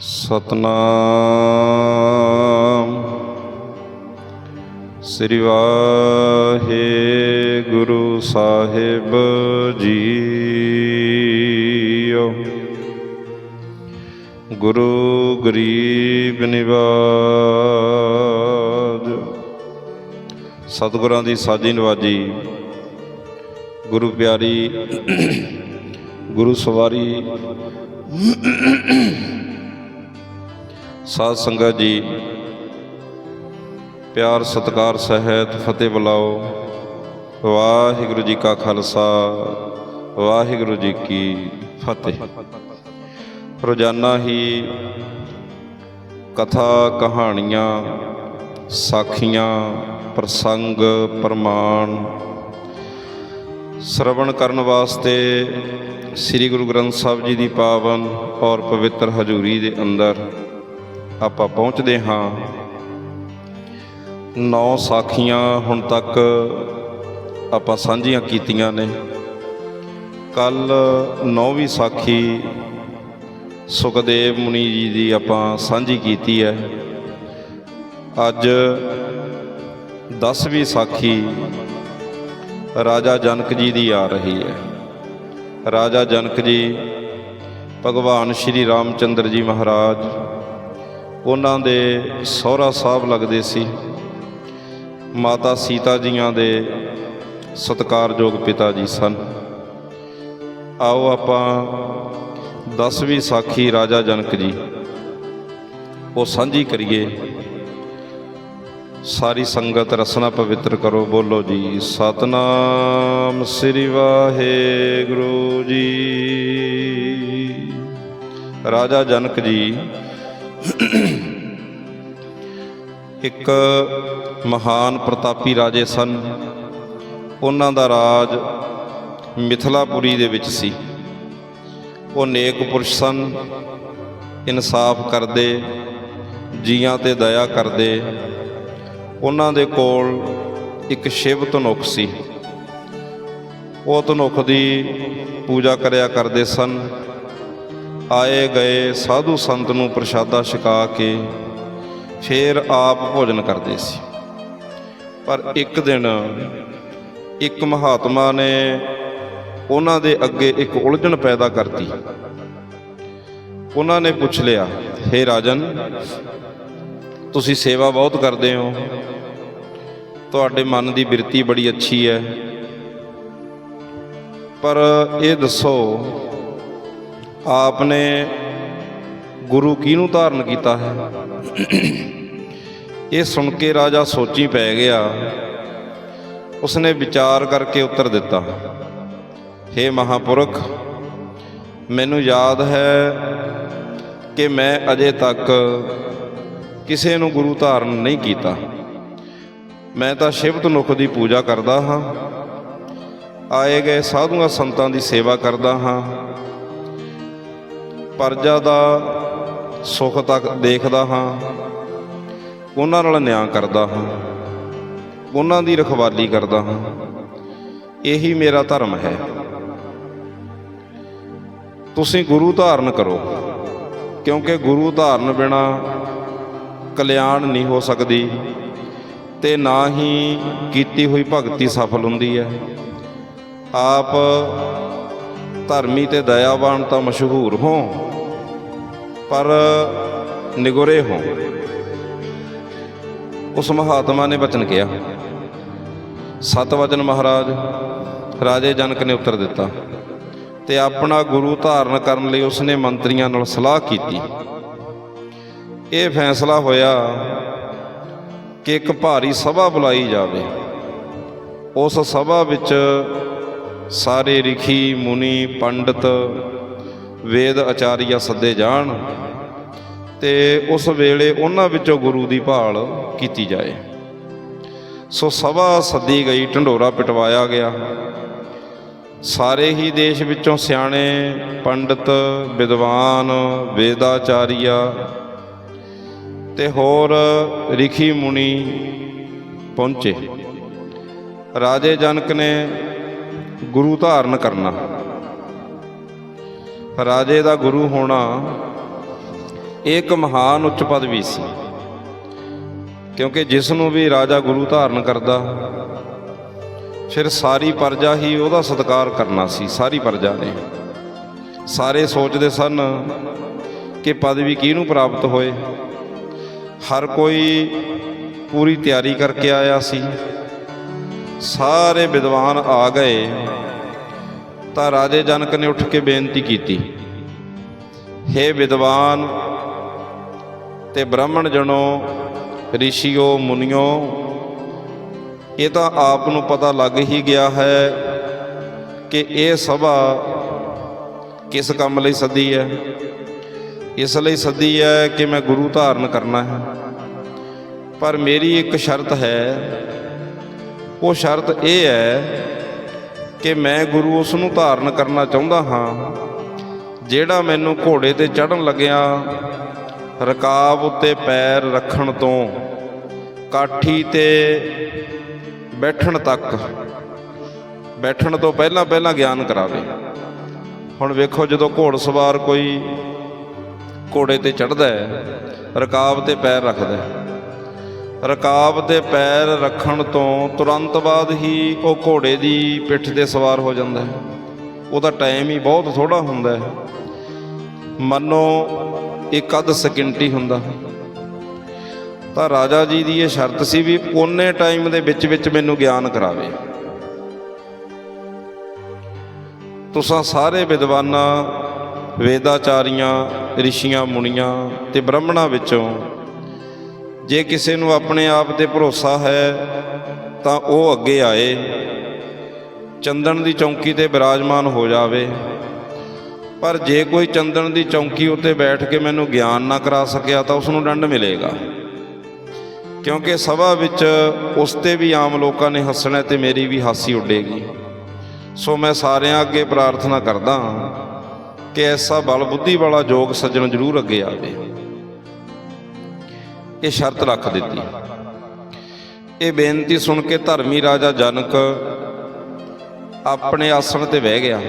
ਸਤਨਾਮ। ਸ੍ਰੀ ਵਾਹਿਗੁਰੂ ਸਾਹਿਬ ਜੀਓ। ਗੁਰੂ ਗਰੀਬ ਨਿਵਾਜ। ਸਤਿਗੁਰਾਂ ਦੀ ਸਾਜੀ ਨਵਾਜੀ। ਗੁਰੂ ਪਿਆਰੀ, ਗੁਰੂ ਸਵਾਰੀ। ਸਾਧ ਸੰਗਤ ਜੀ, ਪਿਆਰ ਸਤਿਕਾਰ ਸਹਿਤ ਫਤਿਹ ਬੁਲਾਓ। ਵਾਹਿਗੁਰੂ ਜੀ ਕਾ ਖਾਲਸਾ, ਵਾਹਿਗੁਰੂ ਜੀ ਕੀ ਫਤਿਹ। ਰੋਜ਼ਾਨਾ ਹੀ ਕਥਾ, ਕਹਾਣੀਆਂ, ਸਾਖੀਆਂ, ਪ੍ਰਸੰਗ, ਪ੍ਰਮਾਣ ਸ਼ਰਵਣ ਕਰਨ ਵਾਸਤੇ ਸ੍ਰੀ ਗੁਰੂ ਗ੍ਰੰਥ ਸਾਹਿਬ ਜੀ ਦੀ ਪਾਵਨ ਔਰ ਪਵਿੱਤਰ ਹਜ਼ੂਰੀ ਦੇ ਅੰਦਰ ਆਪਾਂ ਪਹੁੰਚਦੇ ਹਾਂ। ਨੌ ਸਾਖੀਆਂ ਹੁਣ ਤੱਕ ਆਪਾਂ ਸਾਂਝੀਆਂ ਕੀਤੀਆਂ ਨੇ। ਕੱਲ ਨੌਵੀਂ ਸਾਖੀ ਸੁਖਦੇਵ ਮੁਨੀ ਜੀ ਦੀ ਆਪਾਂ ਸਾਂਝੀ ਕੀਤੀ ਹੈ। ਅੱਜ 10ਵੀਂ ਸਾਖੀ ਰਾਜਾ ਜਨਕ ਜੀ ਦੀ ਆ ਰਹੀ ਹੈ। ਰਾਜਾ ਜਨਕ ਜੀ, ਭਗਵਾਨ ਸ਼੍ਰੀ ਰਾਮਚੰਦਰ ਜੀ ਮਹਾਰਾਜ ਉਹਨਾਂ ਦੇ ਸਹੁਰਾ ਸਾਹਿਬ ਲੱਗਦੇ ਸੀ। ਮਾਤਾ ਸੀਤਾ ਜੀਆਂ ਦੇ ਸਤਿਕਾਰਯੋਗ ਪਿਤਾ ਜੀ ਸਨ। ਆਓ ਆਪਾਂ 10ਵੀਂ ਸਾਖੀ ਰਾਜਾ ਜਨਕ ਜੀ, ਉਹ ਸਾਂਝੀ ਕਰੀਏ। ਸਾਰੀ ਸੰਗਤ ਰਸਨਾ ਪਵਿੱਤਰ ਕਰੋ, ਬੋਲੋ ਜੀ, ਸਤਨਾਮ ਸ੍ਰੀ ਵਾਹਿਗੁਰੂ ਜੀ। ਰਾਜਾ ਜਨਕ ਜੀ ਇੱਕ ਮਹਾਨ ਪ੍ਰਤਾਪੀ ਰਾਜੇ ਸਨ। ਉਹਨਾਂ ਦਾ ਰਾਜ ਮਿਥਲਾਪੁਰੀ ਦੇ ਵਿੱਚ ਸੀ। ਉਹ ਨੇਕ ਪੁਰਸ਼ ਸਨ, ਇਨਸਾਫ ਕਰਦੇ, ਜੀਆਂ ਤੇ ਦਇਆ ਕਰਦੇ। ਉਹਨਾਂ ਦੇ ਕੋਲ ਇੱਕ ਸ਼ਿਵ ਧਨੁਖ ਸੀ। ਉਹ ਧਨੁਖ ਦੀ ਪੂਜਾ ਕਰਿਆ ਕਰਦੇ ਸਨ। ਆਏ ਗਏ ਸਾਧੂ ਸੰਤ ਨੂੰ ਪ੍ਰਸ਼ਾਦਾ ਛਕਾ ਕੇ ਫਿਰ ਆਪ ਭੋਜਨ ਕਰਦੇ ਸੀ। ਪਰ ਇੱਕ ਦਿਨ ਇੱਕ ਮਹਾਤਮਾ ਨੇ ਉਹਨਾਂ ਦੇ ਅੱਗੇ ਇੱਕ ਉਲਝਣ ਪੈਦਾ ਕਰਤੀ। ਉਹਨਾਂ ਨੇ ਪੁੱਛ ਲਿਆ हे ਰਾਜਨ, ਤੁਸੀਂ ਸੇਵਾ ਬਹੁਤ ਕਰਦੇ ਹੋ। ਤੁਹਾਡੇ ਮਨ ਦੀ ਬਿਰਤੀ ਬੜੀ ਅੱਛੀ ਹੈ। ਪਰ ਇਹ ਦੱਸੋ ਆਪ ਨੇ ਗੁਰੂ ਕਿਹਨੂੰ ਧਾਰਨ ਕੀਤਾ ਹੈ? ਇਹ ਸੁਣ ਕੇ ਰਾਜਾ ਸੋਚੀ ਪੈ ਗਿਆ। ਉਸਨੇ ਵਿਚਾਰ ਕਰਕੇ ਉੱਤਰ ਦਿੱਤਾ हे ਮਹਾਪੁਰਖ, ਮੈਨੂੰ ਯਾਦ ਹੈ ਕਿ ਮੈਂ ਅਜੇ ਤੱਕ ਕਿਸੇ ਨੂੰ ਗੁਰੂ ਧਾਰਨ ਨਹੀਂ ਕੀਤਾ। ਮੈਂ ਤਾਂ ਸ਼ਿਵ ਧਨੁਖ ਦੀ ਪੂਜਾ ਕਰਦਾ ਹਾਂ, ਆਏ ਗਏ ਸਾਧੂਆਂ ਸੰਤਾਂ ਦੀ ਸੇਵਾ ਕਰਦਾ ਹਾਂ ਪਰਜਾ ਦਾ ਸੁੱਖ ਤੱਕ ਦੇਖਦਾ ਹਾਂ, ਉਹਨਾਂ ਨਾਲ ਨਿਆਂ ਕਰਦਾ ਹਾਂ, ਉਹਨਾਂ ਦੀ ਰਖਵਾਲੀ ਕਰਦਾ ਹਾਂ, ਇਹੀ ਮੇਰਾ ਧਰਮ ਹੈ। ਤੁਸੀਂ ਗੁਰੂ ਧਾਰਨ ਕਰੋ, ਕਿਉਂਕਿ ਗੁਰੂ ਧਾਰਨ ਬਿਨਾ ਕਲਿਆਣ ਨਹੀਂ ਹੋ ਸਕਦੀ ਤੇ ਨਾ ਹੀ ਕੀਤੀ ਹੋਈ ਭਗਤੀ ਸਫਲ ਹੁੰਦੀ ਹੈ। ਆਪ ਧਰਮੀ ਤੇ ਦਇਆਵਾਨ ਤਾਂ ਮਸ਼ਹੂਰ ਹੋ, ਪਰ ਨਿਗੁਰੇ ਹੋ। ਉਸ ਮਹਾਤਮਾ ਨੇ ਬਚਨ ਕਿਹਾ ਸਤਵਚਨ ਮਹਾਰਾਜ, ਰਾਜੇ ਜਨਕ ਨੇ ਉੱਤਰ ਦਿੱਤਾ, ਤੇ ਆਪਣਾ ਗੁਰੂ ਧਾਰਨ ਕਰਨ ਲਈ ਉਸਨੇ ਮੰਤਰੀਆਂ ਨਾਲ ਸਲਾਹ ਕੀਤੀ। ਇਹ ਫੈਸਲਾ ਹੋਇਆ ਕਿ ਇੱਕ ਭਾਰੀ ਸਭਾ ਬੁਲਾਈ ਜਾਵੇ। ਉਸ ਸਭਾ ਵਿੱਚ ਸਾਰੇ ਰਿਖੀ, ਮੁਨੀ, ਪੰਡਤ ਵੇਦ ਆਚਾਰੀਆ ਸੱਦੇ ਜਾਣ ਤੇ ਉਸ ਵੇਲੇ ਉਹਨਾਂ ਵਿੱਚੋਂ ਗੁਰੂ ਦੀ ਭਾਲ ਕੀਤੀ ਜਾਏ। ਸੋ ਸਭਾ ਸੱਦੀ ਗਈ, ਢੰਡੋਰਾ ਪਿਟਵਾਇਆ ਗਿਆ। ਸਾਰੇ ਹੀ ਦੇਸ਼ ਵਿੱਚੋਂ ਸਿਆਣੇ, ਪੰਡਤ, ਵਿਦਵਾਨ, ਵੇਦਾਚਾਰੀਆ ਤੇ ਹੋਰ ਰਿਖੀ, ਮੁਨੀ ਪਹੁੰਚੇ। ਰਾਜੇ ਜਨਕ ਨੇ ਗੁਰੂ ਧਾਰਨ ਕਰਨਾ। ਰਾਜੇ ਦਾ ਗੁਰੂ ਹੋਣਾ ਇਹ ਇੱਕ ਮਹਾਨ ਉੱਚ ਪਦਵੀ ਸੀ। ਕਿਉਂਕਿ ਜਿਸ ਨੂੰ ਵੀ ਰਾਜਾ ਗੁਰੂ ਧਾਰਨ ਕਰਦਾ, ਫਿਰ ਸਾਰੀ ਪਰਜਾ ਹੀ ਉਹਦਾ ਸਤਿਕਾਰ ਕਰਨਾ ਸੀ, ਸਾਰੀ ਪਰਜਾ ਨੇ। ਸਾਰੇ ਸੋਚਦੇ ਸਨ ਕਿ ਪਦਵੀ ਕਿਹਨੂੰ ਪ੍ਰਾਪਤ ਹੋਏ। ਹਰ ਕੋਈ ਪੂਰੀ ਤਿਆਰੀ ਕਰਕੇ ਆਇਆ ਸੀ। ਸਾਰੇ ਵਿਦਵਾਨ ਆ ਗਏ ਤਾਂ ਰਾਜੇ ਜਨਕ ਨੇ ਉੱਠ ਕੇ ਬੇਨਤੀ ਕੀਤੀ, ਹੇ ਵਿਦਵਾਨ ਤੇ ਬ੍ਰਾਹਮਣ ਜਣੋ ਰਿਸ਼ੀਓ, ਮੁਨਿਓ, ਇਹ ਤਾਂ ਆਪ ਨੂੰ ਪਤਾ ਲੱਗ ਹੀ ਗਿਆ ਹੈ ਕਿ ਇਹ ਸਭਾ ਕਿਸ ਕੰਮ ਲਈ ਸੱਦੀ ਹੈ। ਇਸ ਲਈ ਸੱਦੀ ਹੈ ਕਿ ਮੈਂ ਗੁਰੂ ਧਾਰਨ ਕਰਨਾ ਹੈ। ਪਰ ਮੇਰੀ ਇੱਕ ਸ਼ਰਤ ਹੈ ਉਹ ਸ਼ਰਤ ਇਹ ਹੈ ਕਿ ਮੈਂ ਗੁਰੂ ਉਸ ਨੂੰ ਧਾਰਨ ਕਰਨਾ ਚਾਹੁੰਦਾ ਹਾਂ, ਜਿਹੜਾ ਮੈਨੂੰ ਘੋੜੇ ਤੇ ਚੜਨ ਲੱਗਿਆ, ਰਕਾਬ ਉੱਤੇ ਪੈਰ ਰੱਖਣ ਤੋਂ ਕਾਠੀ ਤੇ ਬੈਠਣ ਤੱਕ, ਬੈਠਣ ਤੋਂ ਪਹਿਲਾਂ ਪਹਿਲਾਂ ਗਿਆਨ ਕਰਾਵੇ। ਹੁਣ ਵੇਖੋ ਜਦੋਂ ਘੋੜ ਸਵਾਰ ਕੋਈ ਘੋੜੇ ਤੇ ਚੜਦਾ ਹੈ, ਰਕਾਬ ਤੇ ਪੈਰ ਰੱਖਦਾ ਹੈ ਰਕਾਬ ਤੇ ਪੈਰ ਰੱਖਣ ਤੋਂ ਤੁਰੰਤ ਬਾਅਦ ਹੀ ਉਹ ਘੋੜੇ ਦੀ ਪਿੱਠ ਤੇ ਸਵਾਰ ਹੋ ਜਾਂਦਾ ਹੈ। ਉਹਦਾ ਟਾਈਮ ਹੀ ਬਹੁਤ ਥੋੜਾ ਹੁੰਦਾ ਹੈ। ਮੰਨੋ ਇੱਕ ਅੱਧ ਸਕਿੰਟ ਹੀ ਹੁੰਦਾ ਤਾਂ ਰਾਜਾ ਜੀ ਦੀ ਇਹ ਸ਼ਰਤ ਸੀ ਵੀ ਓਨੇ ਟਾਈਮ ਦੇ ਵਿੱਚ ਵਿੱਚ ਮੈਨੂੰ ਗਿਆਨ ਕਰਾਵੇ। ਤੁਸੀਂ ਸਾਰੇ ਵਿਦਵਾਨਾਂ, ਵੇਦਾਚਾਰੀਆਂ, ਰਿਸ਼ੀਆਂ, ਮੁਨੀਆਂ ਤੇ ਬ੍ਰਾਹਮਣਾਂ ਵਿੱਚੋਂ ਜੇ ਕਿਸੇ ਨੂੰ ਆਪਣੇ ਆਪ ਤੇ ਭਰੋਸਾ ਹੈ, ਤਾਂ ਉਹ ਅੱਗੇ ਆਏ। ਚੰਦਨ ਦੀ ਚੌਂਕੀ ਤੇ ਬਿਰਾਜਮਾਨ ਹੋ ਜਾਵੇ। ਪਰ ਜੇ ਕੋਈ ਚੰਦਨ ਦੀ ਚੌਂਕੀ ਉੱਤੇ ਬੈਠ ਕੇ ਮੈਨੂੰ ਗਿਆਨ ਨਾ ਕਰਾ ਸਕਿਆ, ਤਾਂ ਉਸ ਨੂੰ ਦੰਡ ਮਿਲੇਗਾ। ਕਿਉਂਕਿ ਸਭਾ ਵਿੱਚ ਉਸ ਤੇ ਵੀ ਆਮ ਲੋਕਾਂ ਨੇ ਹੱਸਣਾ ਤੇ ਮੇਰੀ ਵੀ ਹਾਸੀ ਉੱਡੇਗੀ। ਸੋ ਮੈਂ ਸਾਰਿਆਂ ਅੱਗੇ ਪ੍ਰਾਰਥਨਾ ਕਰਦਾ ਕਿ ਐਸਾ ਬਲ ਬੁੱਧੀ ਵਾਲਾ ਯੋਗ ਸੱਜਣ ਜ਼ਰੂਰ ਅੱਗੇ ਆਵੇ। ਇਹ ਸ਼ਰਤ ਰੱਖ ਦਿੱਤੀ। ਇਹ ਬੇਨਤੀ ਸੁਣ ਕੇ ਧਰਮੀ ਰਾਜਾ ਜਨਕ ਆਪਣੇ ਆਸਣ ਤੇ ਬਹਿ ਗਿਆ।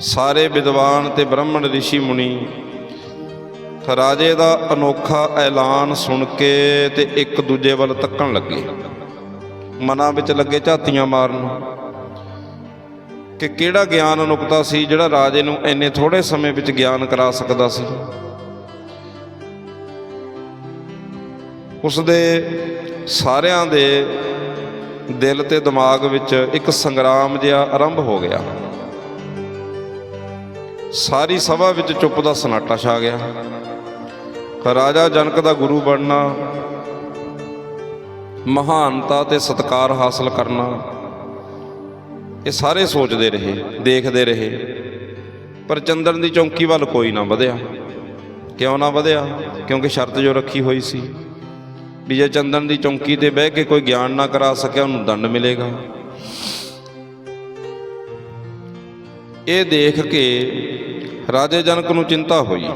ਸਾਰੇ ਵਿਦਵਾਨ ਤੇ ਬ੍ਰਾਹਮਣ ઋષਿ ਮੁਨੀ, ਰਾਜੇ ਦਾ ਅਨੋਖਾ ਐਲਾਨ ਸੁਣ ਕੇ ਤੇ ਇੱਕ ਦੂਜੇ ਵੱਲ ਤੱਕਣ ਲੱਗੇ। ਮਨਾਂ ਵਿੱਚ ਲੱਗੇ ਝਾਤੀਆਂ ਮਾਰਨ ਕਿ ਕਿਹੜਾ ਗਿਆਨ ਅਨੁਕਤਾ ਸੀ ਜਿਹੜਾ ਰਾਜੇ ਨੂੰ ਇੰਨੇ ਥੋੜੇ ਸਮੇਂ ਵਿੱਚ ਗਿਆਨ ਕਰਾ ਸਕਦਾ ਸੀ? ਉਸ ਦੇ ਸਾਰਿਆਂ ਦੇ ਦਿਲ ਤੇ ਦਿਮਾਗ ਵਿੱਚ ਇੱਕ ਸੰਗਰਾਮ ਜਿਹਾ ਆਰੰਭ ਹੋ ਗਿਆ। ਸਾਰੀ ਸਭਾ ਵਿੱਚ ਚੁੱਪ ਦਾ ਸਨਾਟਾ ਛਾ ਗਿਆ। ਰਾਜਾ ਜਨਕ ਦਾ ਗੁਰੂ ਬਣਨਾ, ਮਹਾਨਤਾ ਤੇ ਸਤਕਾਰ ਹਾਸਲ ਕਰਨਾ, ਇਹ ਸਾਰੇ ਸੋਚਦੇ ਰਹੇ, ਦੇਖਦੇ ਰਹੇ। ਪਰ ਚੰਦਨ ਦੀ ਚੌਂਕੀ ਵੱਲ ਕੋਈ ਨਾ ਵਧਿਆ। ਕਿਉਂ ਨਾ ਵਧਿਆ? ਕਿਉਂਕਿ ਸ਼ਰਤ ਜੋ ਰੱਖੀ ਹੋਈ ਸੀ। ਵੀ ਜੇ ਚੰਦਨ ਦੀ ਚੌਂਕੀ ਤੇ ਬਹਿ ਕੇ ਕੋਈ ਗਿਆਨ ਨਾ ਕਰਾ ਸਕਿਆ, ਉਹਨੂੰ ਦੰਡ ਮਿਲੇਗਾ। ਇਹ ਦੇਖ ਕੇ ਰਾਜੇ ਜਨਕ ਨੂੰ ਚਿੰਤਾ ਹੋਈ।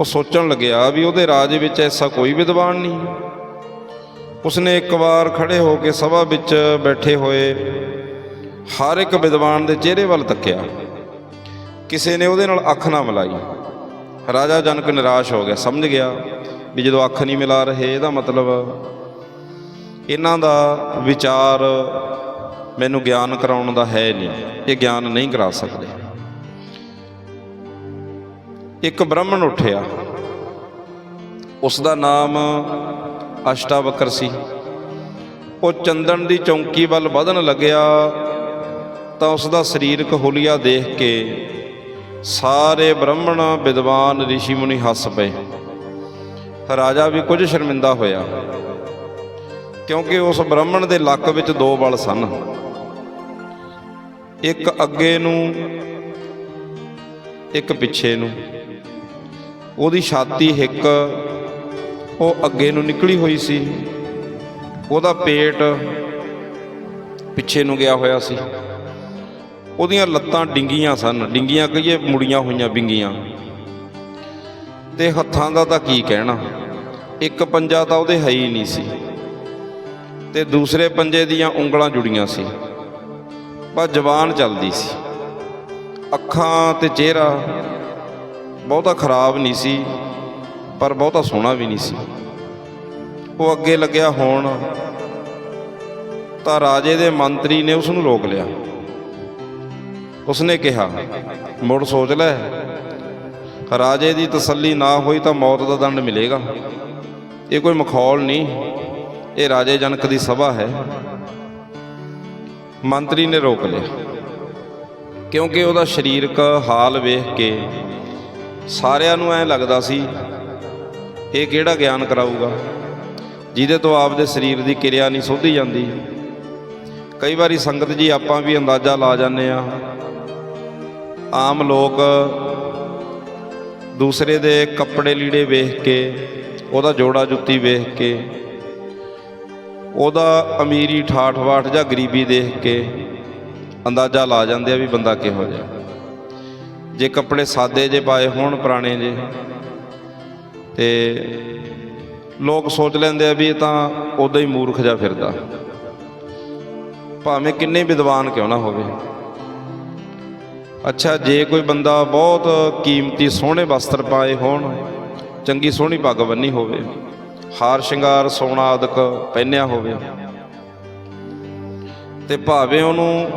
ਉਹ ਸੋਚਣ ਲੱਗਿਆ ਵੀ ਉਹਦੇ ਰਾਜ ਵਿੱਚ ਐਸਾ ਕੋਈ ਵਿਦਵਾਨ ਨਹੀਂ। ਉਸਨੇ ਇੱਕ ਵਾਰ ਖੜੇ ਹੋ ਕੇ ਸਭਾ ਵਿੱਚ ਬੈਠੇ ਹੋਏ ਹਰ ਇੱਕ ਵਿਦਵਾਨ ਦੇ ਚਿਹਰੇ ਵੱਲ ਤੱਕਿਆ। ਕਿਸੇ ਨੇ ਉਹਦੇ ਨਾਲ ਅੱਖ ਨਾ ਮਿਲਾਈ। ਰਾਜਾ ਜਨਕ ਨਿਰਾਸ਼ ਹੋ ਗਿਆ, ਸਮਝ ਗਿਆ ਵੀ ਜਦੋਂ ਅੱਖ ਨਹੀਂ ਮਿਲਾ ਰਹੇ, ਇਹਦਾ ਮਤਲਬ ਇਹਨਾਂ ਦਾ ਵਿਚਾਰ ਮੈਨੂੰ ਗਿਆਨ ਕਰਾਉਣ ਦਾ ਹੈ ਨਹੀਂ। ਇਹ ਗਿਆਨ ਨਹੀਂ ਕਰਾ ਸਕਦੇ। ਇੱਕ ਬ੍ਰਾਹਮਣ ਉੱਠਿਆ। ਉਸ ਦਾ ਨਾਮ ਅਸ਼ਟਾਵਕਰ ਸੀ। ਉਹ ਚੰਦਨ ਦੀ ਚੌਂਕੀ ਵੱਲ ਵਧਣ ਲੱਗਿਆ ਤਾਂ ਉਸ ਦਾ ਸਰੀਰਕ ਹੁਲੀਆ ਦੇਖ ਕੇ ਸਾਰੇ ਬ੍ਰਾਹਮਣ ਵਿਦਵਾਨ ઋષਿ ਮੁਨੀ ਹੱਸ ਪਏ। ਰਾਜਾ ਵੀ ਕੁਝ ਸ਼ਰਮਿੰਦਾ ਹੋਇਆ। ਕਿਉਂਕਿ ਉਸ ਬ੍ਰਾਹਮਣ ਦੇ ਲੱਕ ਵਿੱਚ ਦੋ ਬਲ ਸਨ। ਇੱਕ ਅੱਗੇ ਨੂੰ, ਇੱਕ ਪਿੱਛੇ ਨੂੰ। ਉਹਦੀ ਛਾਤੀ ਹਿੱਕ ਉਹ ਅੱਗੇ ਨੂੰ ਨਿਕਲੀ ਹੋਈ ਸੀ। ਉਹਦਾ ਪੇਟ ਪਿੱਛੇ ਨੂੰ ਗਿਆ ਹੋਇਆ ਸੀ। ਉਹਦੀਆਂ ਲੱਤਾਂ ਡਿੰਗੀਆਂ ਸਨ। ਡਿੰਗੀਆਂ ਕਹੀਏ, ਮੁੜੀਆਂ ਹੋਈਆਂ, ਬਿੰਗੀਆਂ। ਤੇ ਹੱਥਾਂ ਦਾ ਤਾਂ ਕੀ ਕਹਿਣਾ? ਇੱਕ ਪੰਜਾ ਤਾਂ ਉਹਦੇ ਹੈ ਹੀ ਨਹੀਂ ਸੀ। ਤੇ ਦੂਸਰੇ ਪੰਜੇ ਦੀਆਂ ਉਂਗਲਾਂ ਜੁੜੀਆਂ ਸੀ। ਪਰ ਜ਼ਬਾਨ ਚੱਲਦੀ ਸੀ। ਅੱਖਾਂ ਤੇ ਚਿਹਰਾ ਬਹੁਤਾ ਖਰਾਬ ਨਹੀਂ ਸੀ, ਪਰ ਬਹੁਤਾ ਸੋਹਣਾ ਵੀ ਨਹੀਂ ਸੀ। ਉਹ ਅੱਗੇ ਲੱਗਿਆ ਹੋਣ ਤਾਂ ਰਾਜੇ ਦੇ ਮੰਤਰੀ ਨੇ ਉਸ ਨੂੰ ਰੋਕ ਲਿਆ। ਉਸਨੇ ਕਿਹਾ, ਮੁੜ ਸੋਚ ਲੈ। ਰਾਜੇ ਦੀ ਤਸੱਲੀ ਨਾ ਹੋਈ ਤਾਂ ਮੌਤ ਦਾ ਦੰਡ ਮਿਲੇਗਾ। ਇਹ ਕੋਈ ਮਖੌਲ ਨਹੀਂ। ਇਹ ਰਾਜੇ ਜਨਕ ਦੀ ਸਭਾ ਹੈ। ਮੰਤਰੀ ਨੇ ਰੋਕ ਲਿਆ। ਕਿਉਂਕਿ ਉਹਦਾ ਸਰੀਰਕ ਹਾਲ ਵੇਖ ਕੇ ਸਾਰਿਆਂ ਨੂੰ ਐ ਲੱਗਦਾ ਸੀ, ਇਹ ਕਿਹੜਾ ਗਿਆਨ ਕਰਾਊਗਾ? ਜਿਹਦੇ ਤੋਂ ਆਪਦੇ ਸਰੀਰ ਦੀ ਕਿਰਿਆ ਨਹੀਂ ਸੋਧੀ ਜਾਂਦੀ। ਕਈ ਵਾਰੀ ਸੰਗਤ ਜੀ ਆਪਾਂ ਵੀ ਅੰਦਾਜ਼ਾ ਲਾ ਜਾਂਦੇ ਆ ਆਮ ਲੋਕ ਦੂਸਰੇ ਦੇ ਕੱਪੜੇ ਲੀੜੇ ਵੇਖ ਕੇ, ਉਹਦਾ ਜੋੜਾ ਜੁੱਤੀ ਵੇਖ ਕੇ, ਉਹਦਾ ਅਮੀਰੀ ਠਾਠ ਵਾਠ ਜਾਂ ਗਰੀਬੀ ਦੇਖ ਕੇ ਅੰਦਾਜ਼ਾ ਲਾ ਜਾਂਦੇ ਆ ਵੀ ਬੰਦਾ ਕਿਹੋ ਜਿਹਾ। ਜੇ ਕੱਪੜੇ ਸਾਦੇ ਜੇ ਪਾਏ ਹੋਣ, ਪੁਰਾਣੇ ਜੇ, ਤੇ ਲੋਕ ਸੋਚ ਲੈਂਦੇ ਆ ਵੀ ਇਹ ਤਾਂ ਉਦਾਂ ਹੀ ਮੂਰਖ ਜਿਹਾ ਫਿਰਦਾ। ਭਾਵੇਂ ਕਿੰਨੇ ਵਿਦਵਾਨ ਕਿਉਂ ਨਾ ਹੋਵੇ। ਅੱਛਾ, ਜੇ ਕੋਈ ਬੰਦਾ ਬਹੁਤ ਕੀਮਤੀ ਸੋਹਣੇ ਵਸਤਰ ਪਾਏ ਹੋਣ, ਚੰਗੀ ਸੋਹਣੀ ਪੱਗ ਬੰਨੀ ਹੋਵੇ, ਹਾਰ ਸ਼ਿੰਗਾਰ, ਸੋਨਾ ਆਦਿਕ ਪਹਿਨਿਆ ਹੋਵੇ, ਤੇ ਭਾਵੇਂ ਉਹਨੂੰ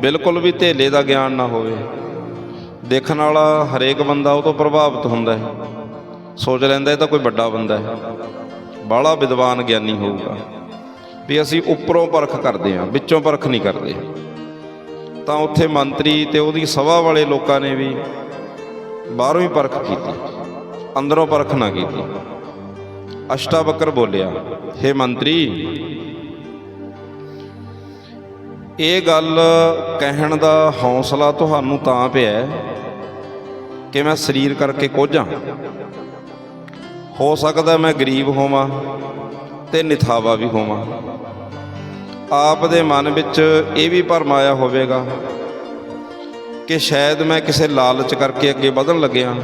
ਬਿਲਕੁਲ ਵੀ ਧੇਲੇ ਦਾ ਗਿਆਨ ਨਾ ਹੋਵੇ, ਦੇਖਣ ਵਾਲਾ ਹਰੇਕ ਬੰਦਾ ਉਹ ਤੋਂ ਪ੍ਰਭਾਵਿਤ ਹੁੰਦਾ ਹੈ। ਸੋਚ ਲੈਂਦਾ ਇਹ ਤਾਂ ਕੋਈ ਵੱਡਾ ਬੰਦਾ ਹੈ। ਬਾਹਲਾ ਵਿਦਵਾਨ ਗਿਆਨੀ ਹੋਊਗਾ। ਵੀ ਅਸੀਂ ਉੱਪਰੋਂ ਪਰਖ ਕਰਦੇ ਹਾਂ, ਵਿੱਚੋਂ ਪਰਖ ਨਹੀਂ ਕਰਦੇ। ਤਾਂ ਉੱਥੇ ਮੰਤਰੀ ਤੇ ਉਹਦੀ ਸਭਾ ਵਾਲੇ ਲੋਕਾਂ ਨੇ ਵੀ ਬਾਹਰੋਂ ਹੀ ਪਰਖ ਕੀਤੀ, ਅੰਦਰੋਂ ਪਰਖ ਨਾ ਕੀਤੀ। ਅਸ਼ਟਾਵਕਰ ਬੋਲਿਆ, ਹੇ ਮੰਤਰੀ, ਇਹ ਗੱਲ ਕਹਿਣ ਦਾ ਹੌਸਲਾ ਤੁਹਾਨੂੰ ਤਾਂ ਪਿਆ ਕਿ ਮੈਂ ਸਰੀਰ ਕਰਕੇ ਕੋਝਾਂ ਹੋ ਸਕਦਾ ਮੈਂ ਗਰੀਬ ਹੋਵਾਂ ਤੇ ਨਿਥਾਵਾ ਵੀ ਹੋਵਾਂ। ਆਪ ਦੇ ਮਨ ਵਿੱਚ ਇਹ ਵੀ ਭਰਮ ਆਇਆ ਹੋਵੇਗਾ ਕਿ ਸ਼ਾਇਦ ਮੈਂ ਕਿਸੇ ਲਾਲਚ ਕਰਕੇ ਅੱਗੇ ਵਧਣ ਲੱਗਿਆ।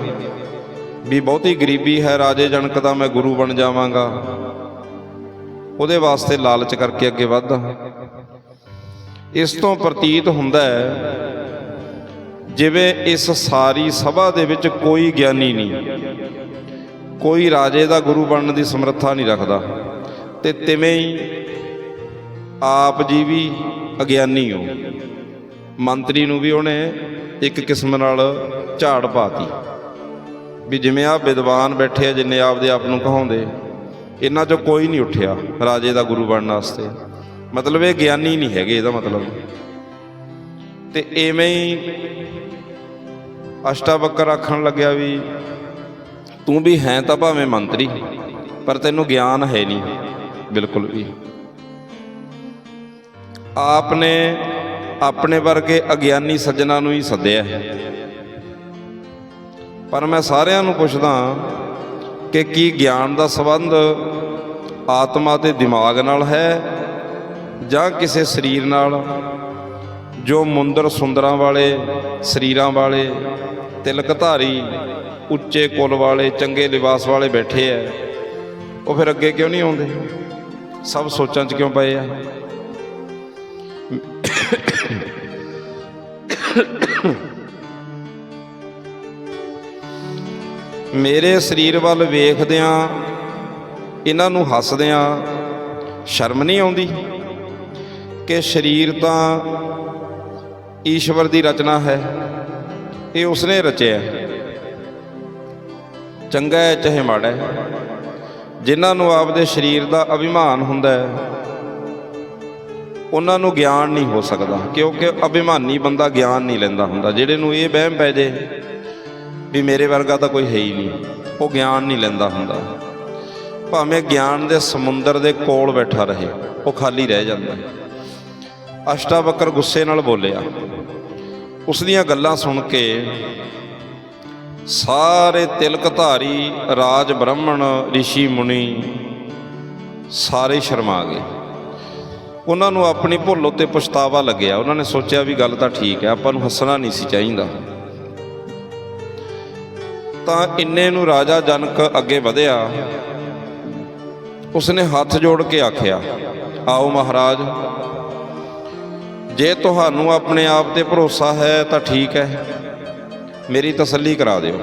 ਵੀ ਬਹੁਤੀ ਗਰੀਬੀ ਹੈ, ਰਾਜੇ ਜਨਕ ਦਾ ਮੈਂ ਗੁਰੂ ਬਣ ਜਾਵਾਂਗਾ। ਉਹਦੇ ਵਾਸਤੇ ਲਾਲਚ ਕਰਕੇ ਅੱਗੇ ਵੱਧਦਾ। ਇਸ ਤੋਂ ਪ੍ਰਤੀਤ ਹੁੰਦਾ ਹੈ, ਜਿਵੇਂ ਇਸ ਸਾਰੀ ਸਭਾ ਦੇ ਵਿੱਚ ਕੋਈ ਗਿਆਨੀ ਨਹੀਂ, ਕੋਈ ਰਾਜੇ ਦਾ ਗੁਰੂ ਬਣਨ ਦੀ ਸਮਰੱਥਾ ਨਹੀਂ ਰੱਖਦਾ। ਤੇ ਤਿਵੇਂ ਹੀ ਆਪ ਜੀ ਵੀ ਅਗਿਆਨੀ ਹੋ। ਮੰਤਰੀ ਨੂੰ ਵੀ ਉਹਨੇ ਇੱਕ ਕਿਸਮ ਨਾਲ ਝਾੜ ਪਾਤੀ। ਵੀ ਜਿਵੇਂ ਆ ਵਿਦਵਾਨ ਬੈਠੇ ਆ, ਜਿੰਨੇ ਆਪਦੇ ਆਪ ਨੂੰ ਕਹਾਉਂਦੇ, ਇਹਨਾਂ ਚੋਂ ਕੋਈ ਨਹੀਂ ਉੱਠਿਆ ਰਾਜੇ ਦਾ ਗੁਰੂ ਬਣਨ ਵਾਸਤੇ। ਮਤਲਬ ਇਹ ਗਿਆਨੀ ਨਹੀਂ ਹੈਗੇ, ਇਹਦਾ ਮਤਲਬ। ਤੇ ਐਵੇਂ ਹੀ ਅਸ਼ਟਾਵਕਰ ਆਖਣ ਲੱਗਿਆ ਵੀ, ਤੂੰ ਵੀ ਹੈ ਤਾਂ ਭਾਵੇਂ ਮੰਤਰੀ, ਪਰ ਤੈਨੂੰ ਗਿਆਨ ਹੈ ਨਹੀਂ, ਬਿਲਕੁਲ ਵੀ। ਆਪ ਨੇ ਆਪਣੇ ਵਰਗੇ ਅਗਿਆਨੀ ਸੱਜਣਾ ਨੂੰ ਹੀ ਸੱਦਿਆ। ਹੈ ਪਰ ਮੈਂ ਸਾਰਿਆਂ ਨੂੰ ਪੁੱਛਦਾ ਕਿ ਕੀ ਗਿਆਨ ਦਾ ਸੰਬੰਧ ਆਤਮਾ ਤੇ ਦਿਮਾਗ ਨਾਲ ਹੈ ਜਾਂ ਕਿਸੇ ਸਰੀਰ ਨਾਲ, ਜੋ ਮੁੰਦਰ ਸੁੰਦਰਾਂ ਵਾਲੇ ਸਰੀਰਾਂ ਵਾਲੇ ਤਿਲਕਧਾਰੀ ਉੱਚੇ ਕੁੱਲ ਵਾਲੇ, ਚੰਗੇ ਲਿਬਾਸ ਵਾਲੇ ਬੈਠੇ ਐ? ਉਹ ਫਿਰ ਅੱਗੇ ਕਿਉਂ ਨਹੀਂ ਆਉਂਦੇ? ਸਭ ਸੋਚਾਂ 'ਚ ਕਿਉਂ ਪਏ ਆ ਮੇਰੇ ਸਰੀਰ ਵੱਲ ਵੇਖਦਿਆਂ, ਇਹਨਾਂ ਨੂੰ ਹੱਸਦਿਆਂ ਸ਼ਰਮ ਨਹੀਂ ਆਉਂਦੀ ਕਿ ਸਰੀਰ ਤਾਂ ਈਸ਼ਵਰ ਦੀ ਰਚਨਾ ਹੈ, ਇਹ ਉਸਨੇ ਰਚਿਆ ਚੰਗਾ ਹੈ ਚਾਹੇ ਮਾੜਾ ਹੈ। ਜਿਨ੍ਹਾਂ ਨੂੰ ਆਪਦੇ ਸਰੀਰ ਦਾ ਅਭਿਮਾਨ ਹੁੰਦਾ ਹੈ ਉਹਨਾਂ ਨੂੰ ਗਿਆਨ ਨਹੀਂ ਹੋ ਸਕਦਾ, ਕਿਉਂਕਿ ਅਭਿਮਾਨੀ ਬੰਦਾ ਗਿਆਨ ਨਹੀਂ ਲੈਂਦਾ ਹੁੰਦਾ, ਜਿਹੜੇ ਨੂੰ ਇਹ ਵਹਿਮ ਪੈ ਜੇ ਵੀ ਮੇਰੇ ਵਰਗਾ ਤਾਂ ਕੋਈ ਹੈ ਹੀ ਨਹੀਂ, ਉਹ ਗਿਆਨ ਨਹੀਂ ਲੈਂਦਾ ਹੁੰਦਾ। ਭਾਵੇਂ ਗਿਆਨ ਦੇ ਸਮੁੰਦਰ ਦੇ ਕੋਲ ਬੈਠਾ ਰਹੇ, ਉਹ ਖਾਲੀ ਰਹਿ ਜਾਂਦਾ। ਹੈ ਅਸ਼ਟਾਵਕਰ ਗੁੱਸੇ ਨਾਲ ਬੋਲਿਆ, ਉਸ ਦੀਆਂ ਗੱਲਾਂ ਸੁਣ ਕੇ ਸਾਰੇ ਤਿਲਕਧਾਰੀ ਰਾਜ ਬ੍ਰਾਹਮਣ ઋષਿ ਮੁਨੀ ਸਾਰੇ ਸ਼ਰਮਾ ਗਏ। ਉਹਨਾਂ ਨੂੰ ਆਪਣੀ ਭੁੱਲ ਉੱਤੇ ਪਛਤਾਵਾ ਲੱਗਿਆ। ਉਹਨਾਂ ਨੇ ਸੋਚਿਆ ਵੀ ਗੱਲ ਤਾਂ ਠੀਕ ਹੈ, ਆਪਾਂ ਨੂੰ ਹੱਸਣਾ ਨਹੀਂ ਸੀ ਚਾਹੀਦਾ। ਤਾਂ ਇੰਨੇ ਨੂੰ ਰਾਜਾ ਜਨਕ ਅੱਗੇ ਵਧਿਆ। ਉਸਨੇ ਹੱਥ ਜੋੜ ਕੇ ਆਖਿਆ, ਆਓ ਮਹਾਰਾਜ, ਜੇ ਤੁਹਾਨੂੰ ਆਪਣੇ ਆਪ ਤੇ ਭਰੋਸਾ ਹੈ ਤਾਂ ਠੀਕ ਹੈ। ਮੇਰੀ ਤਸੱਲੀ ਕਰਾ ਦਿਓ।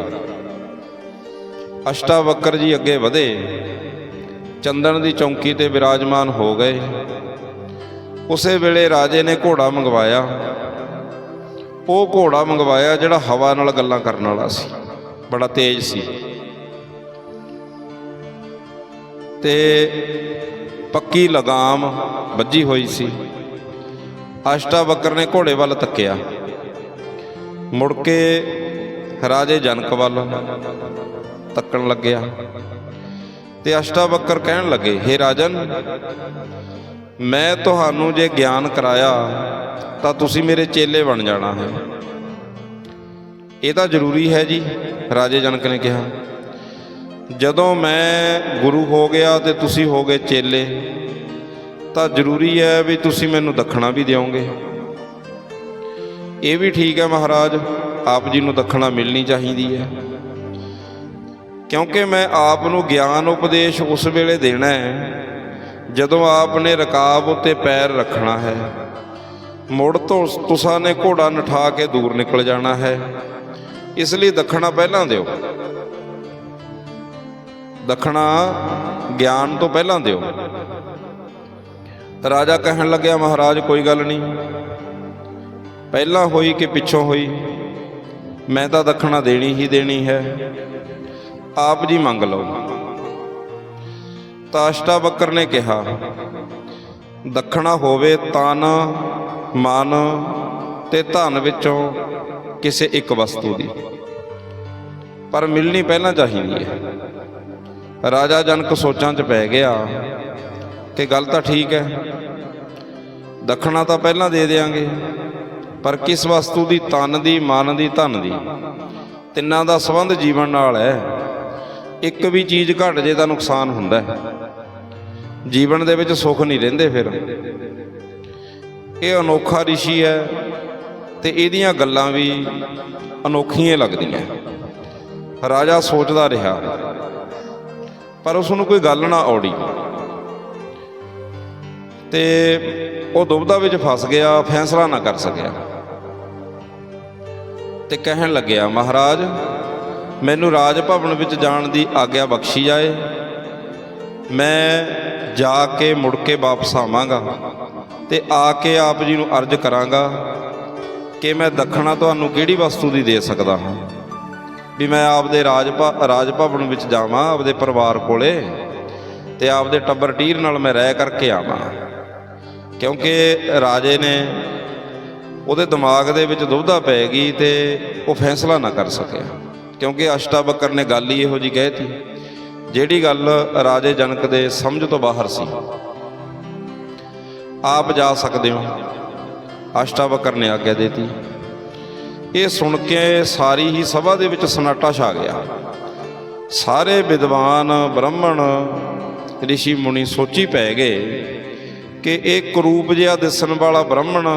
ਅਸ਼ਟਾਵਕਰ ਜੀ ਅੱਗੇ ਵਧੇ। ਚੰਦਨ ਦੀ ਚੌਂਕੀ ਤੇ ਵਿਰਾਜਮਾਨ ਹੋ ਗਏ। ਉਸੇ ਵੇਲੇ ਰਾਜੇ ਨੇ ਘੋੜਾ ਮੰਗਵਾਇਆ। ਉਹ ਘੋੜਾ ਮੰਗਵਾਇਆ ਜਿਹੜਾ ਹਵਾ ਨਾਲ ਗੱਲਾਂ ਕਰਨ ਵਾਲਾ ਸੀ। ਬੜਾ ਤੇਜ਼ ਸੀ। ਤੇ ਪੱਕੀ ਲਗਾਮ ਵੱਜੀ ਹੋਈ ਸੀ। ਅਸ਼ਟਾਵਕਰ ਨੇ ਘੋੜੇ ਵੱਲ ਤੱਕਿਆ। ਮੁੜ ਕੇ ਰਾਜੇ ਜਨਕ ਵੱਲ ਤੱਕਣ ਲੱਗਿਆ। ਤੇ ਬੱਕਰ ਕਹਿਣ ਲੱਗੇ हे ਰਾਜਨ ਮੈਂ ਤੁਹਾਨੂੰ ਜੇ ਗਿਆਨ ਕਰਾਇਆ, ਤਾਂ ਤੁਸੀਂ ਮੇਰੇ ਚੇਲੇ ਬਣ ਜਾਣਾ ਹੈ। ਇਹ ਤਾਂ ਜ਼ਰੂਰੀ ਹੈ ਜੀ, ਰਾਜੇ ਜਨਕ ਨੇ ਕਿਹਾ। ਜਦੋਂ ਮੈਂ ਗੁਰੂ ਹੋ ਗਿਆ ਤੇ ਤੁਸੀਂ ਹੋ ਗਏ ਚੇਲੇ, ਤਾਂ ਜ਼ਰੂਰੀ ਹੈ ਵੀ ਤੁਸੀਂ ਮੈਨੂੰ ਦੱਖਣਾ ਵੀ ਦਿਓਗੇ। ਇਹ ਵੀ ਠੀਕ ਹੈ ਮਹਾਰਾਜ, ਆਪ ਜੀ ਨੂੰ ਦੱਖਣਾ ਮਿਲਣੀ ਚਾਹੀਦੀ ਹੈ। ਕਿਉਂਕਿ ਮੈਂ ਆਪ ਨੂੰ ਗਿਆਨ ਉਪਦੇਸ਼ ਉਸ ਵੇਲੇ ਦੇਣਾ ਹੈ ਜਦੋਂ ਆਪ ਨੇ ਰਕਾਬ ਉੱਤੇ ਪੈਰ ਰੱਖਣਾ ਹੈ, ਮੁੜ ਤੋਂ ਤੁਸਾਂ ਨੇ ਘੋੜਾ ਨਠਾ ਕੇ ਦੂਰ ਨਿਕਲ ਜਾਣਾ ਹੈ। ਇਸ ਲਈ ਦੱਖਣਾ ਪਹਿਲਾਂ ਦਿਓ। ਦੱਖਣਾ ਗਿਆਨ ਤੋਂ ਪਹਿਲਾਂ ਦਿਓ। ਰਾਜਾ ਕਹਿਣ ਲੱਗਿਆ, ਮਹਾਰਾਜ, ਕੋਈ ਗੱਲ ਨਹੀਂ। ਪਹਿਲਾਂ ਹੋਈ ਕਿ ਪਿੱਛੋਂ ਹੋਈ? ਮੈਂ ਤਾਂ ਦੱਖਣਾ ਦੇਣੀ ਹੀ ਦੇਣੀ ਹੈ। ਆਪ ਜੀ ਮੰਗ ਲਓ। ਤਾਸ਼ਟਾ ਬੱਕਰ ਨੇ ਕਿਹਾ, ਦੱਖਣਾ ਹੋਵੇ ਤਨ, ਮਨ ਤੇ ਧਨ ਵਿੱਚੋਂ ਕਿਸੇ ਇੱਕ ਵਸਤੂ ਦੀ। ਪਰ ਮਿਲਣੀ ਪਹਿਲਾਂ ਚਾਹੀਦੀ ਹੈ। ਰਾਜਾ ਜਨਕ ਸੋਚਾਂ 'ਚ ਪੈ ਗਿਆ ਕਿ ਗੱਲ ਤਾਂ ਠੀਕ ਹੈ। ਦੱਖਣਾ ਤਾਂ ਪਹਿਲਾਂ ਦੇ ਦੇਾਂਗੇ ਪਰ ਕਿਸ ਵਸਤੂ ਦੀ ਤਨ ਦੀ, ਮਨ ਦੀ, ਧਨ ਦੀ? ਤਿੰਨਾਂ ਦਾ ਸੰਬੰਧ ਜੀਵਨ ਨਾਲ ਹੈ। ਇੱਕ ਵੀ ਚੀਜ਼ ਘਟ ਜੇ ਤਾਂ ਨੁਕਸਾਨ ਹੁੰਦਾ ਹੈ। ਜੀਵਨ ਦੇ ਵਿੱਚ ਸੁੱਖ ਨਹੀਂ ਰਹਿੰਦੇ ਫਿਰ। ਇਹ ਅਨੋਖਾ ਰਿਸ਼ੀ ਹੈ ਤੇ ਇਹਦੀਆਂ ਗੱਲਾਂ ਵੀ ਅਨੋਖੀਆਂ ਲੱਗਦੀਆਂ। ਰਾਜਾ ਸੋਚਦਾ ਰਿਹਾ, ਪਰ ਉਸ ਨੂੰ ਕੋਈ ਗੱਲ ਨਾ ਔੜੀ ਤੇ ਉਹ ਦੁਬਦਾ ਵਿੱਚ ਫਸ ਗਿਆ, ਫੈਸਲਾ ਨਾ ਕਰ ਸਕਿਆ। ਤੇ ਕਹਿਣ ਲੱਗਿਆ, ਮਹਾਰਾਜ ਮੈਨੂੰ ਰਾਜ ਭਵਨ ਵਿੱਚ ਜਾਣ ਦੀ ਆਗਿਆ ਬਖਸ਼ੀ ਜਾਏ। ਮੈਂ ਜਾ ਕੇ ਮੁੜ ਕੇ ਵਾਪਸ ਆਵਾਂਗਾ ਤੇ ਆ ਕੇ ਆਪ ਜੀ ਨੂੰ ਅਰਜ਼ ਕਰਾਂਗਾ ਕਿ ਮੈਂ ਦੱਖਣਾ ਤੁਹਾਨੂੰ ਕਿਹੜੀ ਵਸਤੂ ਦੀ ਦੇ ਸਕਦਾ ਹਾਂ? ਵੀ ਮੈਂ ਆਪਦੇ ਰਾਜ ਭ- ਰਾਜ ਭਵਨ ਵਿੱਚ ਜਾਵਾਂ ਆਪਦੇ ਪਰਿਵਾਰ ਕੋਲੇ ਤੇ ਆਪਦੇ ਟੱਬਰ ਟੀਰ ਨਾਲ ਮੈਂ ਰਹਿ ਕਰਕੇ ਆਵਾਂ। ਕਿਉਂਕਿ ਰਾਜੇ ਨੇ ਉਹਦੇ ਦਿਮਾਗ ਦੇ ਵਿੱਚ ਦੁਬਦਾ ਪੈ ਗਈ ਤੇ ਉਹ ਫੈਸਲਾ ਨਾ ਕਰ ਸਕਿਆ। ਕਿਉਂਕਿ ਅਸ਼ਟਾਵਕਰ ਨੇ ਗੱਲ ਹੀ ਇਹੋ ਜੀ ਕਹਿਤੀ ਜਿਹੜੀ ਗੱਲ ਰਾਜੇ ਜਨਕ ਦੇ ਸਮਝ ਤੋਂ ਬਾਹਰ ਸੀ। ਆਪ ਜਾ ਸਕਦੇ ਹੋ। ਅਸ਼ਟਾਵਕਰ ਨੇ ਆਗਿਆ ਦਿੱਤੀ। ਇਹ ਸੁਣ ਕੇ ਸਾਰੀ ਹੀ ਸਭਾ ਦੇ ਵਿੱਚ ਸਨਾਟਾ ਛਾ ਗਿਆ। ਸਾਰੇ ਵਿਦਵਾਨ, ਬ੍ਰਾਹਮਣ, ਰਿਸ਼ੀ ਮੁਨੀ ਸੋਚੀ ਪੈ ਗਏ ਕਿ ਇਹ ਕਰੂਪ ਜਿਹਾ ਦਿਸਣ ਵਾਲਾ ਬ੍ਰਾਹਮਣ,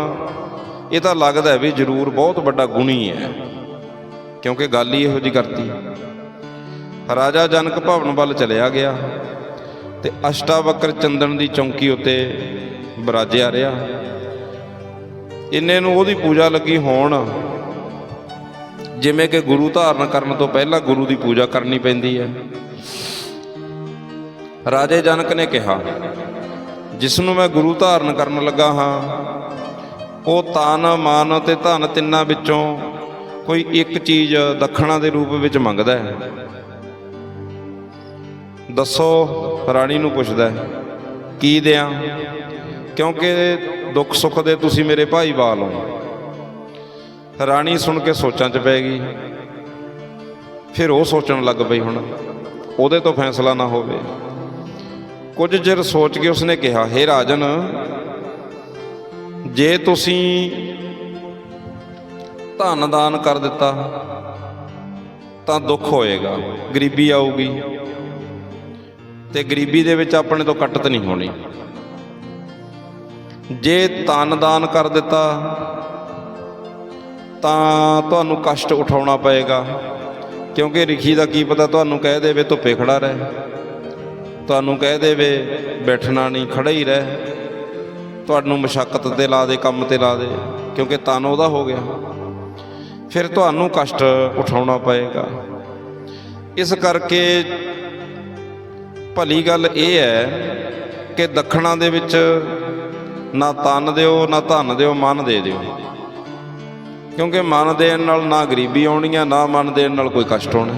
ਇਹ ਤਾਂ ਲੱਗਦਾ ਵੀ ਜ਼ਰੂਰ ਬਹੁਤ ਵੱਡਾ ਗੁਣੀ ਹੈ। ਕਿਉਂਕਿ ਗੱਲ ਹੀ ਇਹੋ ਜੀ ਕਰਤੀ। ਰਾਜਾ ਜਨਕ ਭਵਨ ਵੱਲ ਚਲਿਆ ਗਿਆ ਤੇ ਅਸ਼ਟਾਵਕਰ ਚੰਦਨ ਦੀ ਚੌਂਕੀ ਉੱਤੇ ਬਰਾਜਿਆ ਰਿਹਾ। ਇੰਨੇ ਨੂੰ ਉਹਦੀ ਪੂਜਾ ਲੱਗੀ ਹੋਣ, ਜਿਵੇਂ ਕਿ ਗੁਰੂ ਧਾਰਨ ਕਰਨ ਤੋਂ ਪਹਿਲਾਂ ਗੁਰੂ ਦੀ ਪੂਜਾ ਕਰਨੀ ਪੈਂਦੀ ਹੈ। ਰਾਜੇ ਜਨਕ ਨੇ ਕਿਹਾ, ਜਿਸ ਨੂੰ ਮੈਂ ਗੁਰੂ ਧਾਰਨ ਕਰਨ ਲੱਗਾ ਹਾਂ, ਉਹ ਤਾਨ ਮਾਨ ਤੇ ਧਨ ਤਿੰਨਾਂ ਵਿੱਚੋਂ ਕੋਈ ਇੱਕ ਚੀਜ਼ ਦੱਖਣਾ ਦੇ ਰੂਪ ਵਿੱਚ ਮੰਗਦਾ ਹੈ। ਦੱਸੋ ਰਾਣੀ ਨੂੰ ਪੁੱਛਦਾ ਹੈ, ਕੀ ਦਿਆਂ? ਕਿਉਂਕਿ ਦੁੱਖ ਸੁੱਖ ਦੇ ਤੁਸੀਂ ਮੇਰੇ ਭਾਈਵਾਲ ਹੋ। ਰਾਣੀ ਸੁਣ ਕੇ ਸੋਚਾਂ 'ਚ ਪੈ ਗਈ। ਫਿਰ ਉਹ ਸੋਚਣ ਲੱਗ ਪਈ ਹੁਣ ਉਹਦੇ ਤੋਂ ਫੈਸਲਾ ਨਾ ਹੋਵੇ। ਕੁਝ ਚਿਰ ਸੋਚ ਕੇ ਉਸਨੇ ਕਿਹਾ हे ਰਾਜਨ ਜੇ ਤੁਸੀਂ ਧਨ ਦਾਨ ਕਰ ਦਿੱਤਾ, ਤਾਂ ਦੁੱਖ ਹੋਏਗਾ, ਗਰੀਬੀ ਆਊਗੀ। ਤੇ ਗਰੀਬੀ ਦੇ ਵਿੱਚ ਆਪਣੇ ਤੋਂ ਕੱਟਤ ਨਹੀਂ ਹੋਣੀ। ਜੇ ਧਨ ਦਾਨ ਕਰ ਦਿੱਤਾ, ਤਾਂ ਤੁਹਾਨੂੰ ਕਸ਼ਟ ਉਠਾਉਣਾ ਪਏਗਾ, ਕਿਉਂਕਿ ਰਿਖੀ ਦਾ ਕੀ ਪਤਾ ਤੁਹਾਨੂੰ ਕਹਿ ਦੇਵੇ ਧੁੱਪੇ ਖੜਾ ਰਹਿ। ਤੁਹਾਨੂੰ ਕਹਿ ਦੇਵੇ ਬੈਠਣਾ ਨਹੀਂ ਖੜਾ ਹੀ ਰਹਿ। ਤੁਹਾਨੂੰ ਮਸ਼ੱਕਤ ਤੇ ਲਾ ਦੇ, ਕੰਮ ਤੇ ਲਾ ਦੇ, ਕਿਉਂਕਿ ਤਨ ਉਹਦਾ ਹੋ ਗਿਆ। ਫਿਰ ਤੁਹਾਨੂੰ ਕਸ਼ਟ ਉਠਾਉਣਾ ਪਏਗਾ। ਇਸ ਕਰਕੇ ਭਲੀ ਗੱਲ ਇਹ ਹੈ ਕਿ ਦੱਖਣਾ ਦੇ ਵਿੱਚ ਨਾ ਤਨ ਦਿਓ, ਨਾ ਧਨ ਦਿਓ, ਮਨ ਦੇ ਦਿਓ। ਕਿਉਂਕਿ ਮਨ ਦੇਣ ਨਾਲ ਨਾ ਗਰੀਬੀ ਆਉਣੀ ਆ ਨਾ ਮਨ ਦੇਣ ਨਾਲ ਕੋਈ ਕਸ਼ਟ ਹੋਣਾ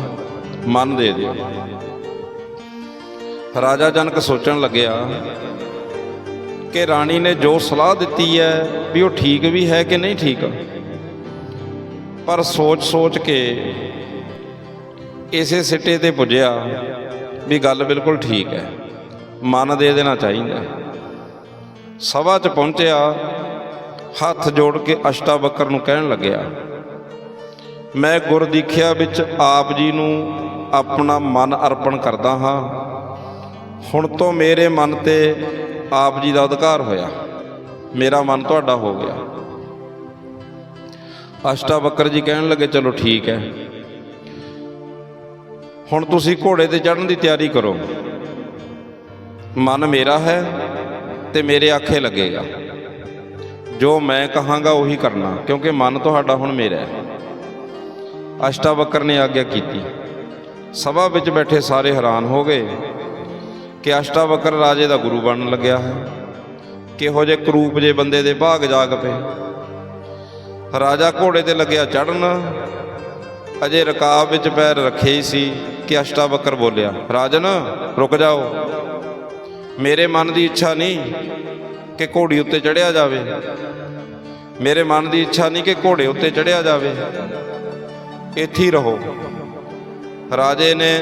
ਮਨ ਦੇ ਦਿਓ। ਰਾਜਾ ਜਨਕ ਸੋਚਣ ਲੱਗਿਆ ਕਿ ਰਾਣੀ ਨੇ ਜੋ ਸਲਾਹ ਦਿੱਤੀ ਹੈ ਵੀ ਉਹ ਠੀਕ ਵੀ ਹੈ ਕਿ ਨਹੀਂ ਠੀਕ? ਪਰ ਸੋਚ-ਸੋਚ ਕੇ ਇਸੇ ਸਿੱਟੇ ਤੇ ਪੁੱਜਿਆ ਵੀ ਗੱਲ ਬਿਲਕੁਲ ਠੀਕ ਹੈ। ਮਨ ਦੇ ਦੇਣਾ ਚਾਹੀਦਾ ਸਭਾ 'ਚ ਪਹੁੰਚਿਆ, ਹੱਥ ਜੋੜ ਕੇ ਅਸ਼ਟਾਵਕਰ ਨੂੰ ਕਹਿਣ ਲੱਗਿਆ, ਮੈਂ ਗੁਰਦੀਖਿਆ ਵਿੱਚ ਆਪ ਜੀ ਨੂੰ ਆਪਣਾ ਮਨ ਅਰਪਣ ਕਰਦਾ ਹਾਂ। ਹੁਣ ਤੋਂ ਮੇਰੇ ਮਨ ਤੇ ਆਪ ਜੀ ਦਾ ਅਧਿਕਾਰ ਹੋਇਆ। ਮੇਰਾ ਮਨ ਤੁਹਾਡਾ ਹੋ ਗਿਆ। ਅਸ਼ਟਾ ਬੱਕਰ ਜੀ ਕਹਿਣ ਲੱਗੇ, ਚਲੋ ਠੀਕ ਹੈ। ਹੁਣ ਤੁਸੀਂ ਘੋੜੇ ਤੇ ਚੜ੍ਹਨ ਦੀ ਤਿਆਰੀ ਕਰੋ। ਮਨ ਮੇਰਾ ਹੈ ਤੇ ਮੇਰੇ ਆਖੇ ਲੱਗੇਗਾ। ਜੋ ਮੈਂ ਕਹਾਂਗਾ ਉਹੀ ਕਰਨਾ, ਕਿਉਂਕਿ ਮਨ ਤੁਹਾਡਾ ਹੁਣ ਮੇਰਾ ਹੈ। ਬੱਕਰ ਨੇ ਆਗਿਆ ਕੀਤੀ। ਸਭਾ ਵਿੱਚ ਬੈਠੇ ਸਾਰੇ ਹੈਰਾਨ ਹੋ ਗਏ ਕਿ ਅਸ਼ਟਾ ਬੱਕਰ ਰਾਜੇ ਦਾ ਗੁਰੂ ਬਣਨ ਲੱਗਿਆ ਹੈ। ਕਿਹੋ ਜੇ ਕਰੂਪ ਜੇ ਬੰਦੇ ਦੇ ਭਾਗ ਜਾਗ ਪਏ। ਰਾਜਾ ਘੋੜੇ ਤੇ ਲੱਗਿਆ ਚੜਨ ਅਜੇ ਰਕਾਬ ਵਿੱਚ ਪੈਰ ਰੱਖੇ ਹੀ ਸੀ ਕਿ ਅਸ਼ਟਾਵਕਰ ਬੋਲਿਆ, ਰਾਜਨ, ਰੁਕ ਜਾਓ। ਮੇਰੇ ਮਨ ਦੀ ਇੱਛਾ ਨਹੀਂ ਕਿ ਘੋੜੀ ਉੱਤੇ ਚੜਿਆ ਜਾਵੇ। ਮੇਰੇ ਮਨ ਦੀ ਇੱਛਾ ਨਹੀਂ ਕਿ ਘੋੜੇ ਉੱਤੇ ਚੜਿਆ ਜਾਵੇ। ਇੱਥੇ ਹੀ ਰਹੋ। ਰਾਜੇ ਨੇ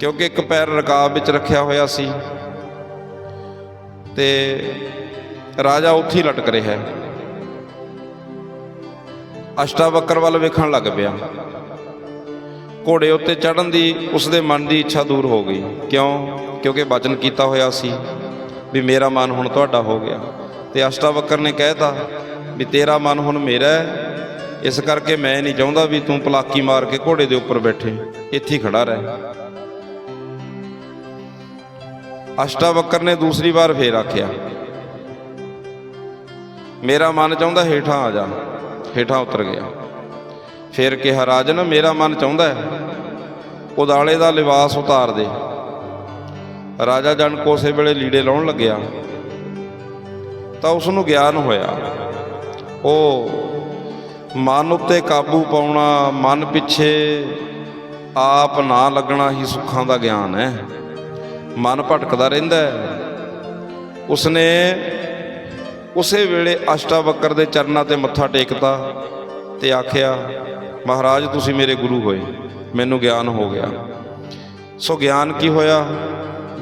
ਕਿਉਂਕਿ ਇੱਕ ਪੈਰ ਰਕਾਬ ਵਿੱਚ ਰੱਖਿਆ ਹੋਇਆ ਸੀ, ਤੇ ਰਾਜਾ ਉੱਥੇ ਹੀ ਲਟਕ ਰਿਹਾ ਹੈ। ਅਸ਼ਟਾਵਕਰ ਵੱਲ ਵੇਖਣ ਲੱਗ ਪਿਆ। ਘੋੜੇ ਉੱਤੇ ਚੜਨ ਦੀ ਉਸਦੇ ਮਨ ਦੀ ਇੱਛਾ ਦੂਰ ਹੋ ਗਈ। ਕਿਉਂ? ਕਿਉਂਕਿ ਵਚਨ ਕੀਤਾ ਹੋਇਆ ਸੀ ਵੀ ਮੇਰਾ ਮਨ ਹੁਣ ਤੁਹਾਡਾ ਹੋ ਗਿਆ। ਤੇ ਅਸ਼ਟਾਵਕਰ ਨੇ ਕਹਿਤਾ ਵੀ ਤੇਰਾ ਮਨ ਹੁਣ ਮੇਰਾ ਹੈ। ਇਸ ਕਰਕੇ ਮੈਂ ਨਹੀਂ ਚਾਹੁੰਦਾ ਵੀ ਤੂੰ ਪਲਾਕੀ ਮਾਰ ਕੇ ਘੋੜੇ ਦੇ ਉੱਪਰ ਬੈਠੇ। ਇੱਥੇ ਖੜਾ ਰਹਿ। ਅਸ਼ਟਾਵਕਰ ਨੇ ਦੂਸਰੀ ਵਾਰ ਫੇਰ ਆਖਿਆ, ਮੇਰਾ ਮਨ ਚਾਹੁੰਦਾ ਹੇਠਾਂ ਆ ਜਾ। ਹੇਠਾਂ ਉਤਰ ਗਿਆ। ਫਿਰ ਕਿਹਾ, ਰਾਜਨ, ਮੇਰਾ ਮਨ ਚਾਹੁੰਦਾ ਹੈ, ਉਦਾਲੇ ਦਾ ਲਿਬਾਸ ਉਤਾਰ ਦੇ। ਰਾਜਾ ਜਨ ਕੋਸੇ ਵੇਲੇ ਲੀੜੇ ਲਾਉਣ ਲੱਗਿਆ। ਤਾਂ ਉਸ ਨੂੰ ਗਿਆਨ ਹੋਇਆ। ਉਹ ਮਨ ਉੱਤੇ ਕਾਬੂ ਪਾਉਣਾ, ਮਨ ਪਿੱਛੇ ਆਪ ਨਾ ਲੱਗਣਾ ਹੀ ਸੁੱਖਾਂ ਦਾ ਗਿਆਨ ਹੈ। ਮਨ ਭਟਕਦਾ ਰਹਿੰਦਾ ਹੈ। ਉਸਨੇ ਉਸੇ ਵੇਲੇ ਅਸ਼ਟਾਵਕਰ ਦੇ ਚਰਨਾਂ ਤੇ ਮੱਥਾ ਟੇਕਤਾ ਤੇ ਆਖਿਆ, ਮਹਾਰਾਜ, ਤੁਸੀਂ ਮੇਰੇ ਗੁਰੂ ਹੋਏ। ਮੈਨੂੰ ਗਿਆਨ ਹੋ ਗਿਆ। ਸੋ ਗਿਆਨ ਕੀ ਹੋਇਆ?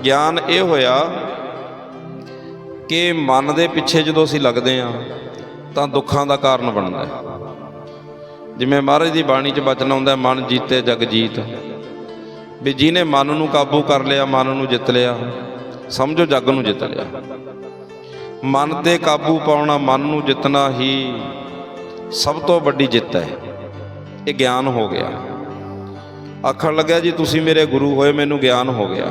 ਗਿਆਨ ਇਹ ਹੋਇਆ ਕਿ ਮਨ ਦੇ ਪਿੱਛੇ ਜਦੋਂ ਅਸੀਂ ਲੱਗਦੇ ਹਾਂ, ਤਾਂ ਦੁੱਖਾਂ ਦਾ ਕਾਰਨ ਬਣਦਾ ਹੈ। ਜਿਵੇਂ ਮਹਾਰਾਜ ਦੀ ਬਾਣੀ 'ਚ ਬਚਨ ਆਉਂਦਾ ਮਨ ਜੀਤੇ, ਜਗ ਜੀਤ। ਵੀ ਜਿਹਨੇ ਮਨ ਨੂੰ ਕਾਬੂ ਕਰ ਲਿਆ, ਮਨ ਨੂੰ ਜਿੱਤ ਲਿਆ, ਸਮਝੋ ਜੱਗ ਨੂੰ ਜਿੱਤ ਲਿਆ। ਮਨ ਤੇ ਕਾਬੂ ਪਾਉਣਾ ਮਨ ਨੂੰ ਜਿੱਤਣਾ ਹੀ ਸਭ ਤੋਂ ਵੱਡੀ ਜਿੱਤ ਹੈ। ਇਹ ਗਿਆਨ ਹੋ ਗਿਆ। ਆਖਣ ਲੱਗਿਆ, ਜੀ, ਤੁਸੀਂ ਮੇਰੇ ਗੁਰੂ ਹੋਏ, ਮੈਨੂੰ ਗਿਆਨ ਹੋ ਗਿਆ।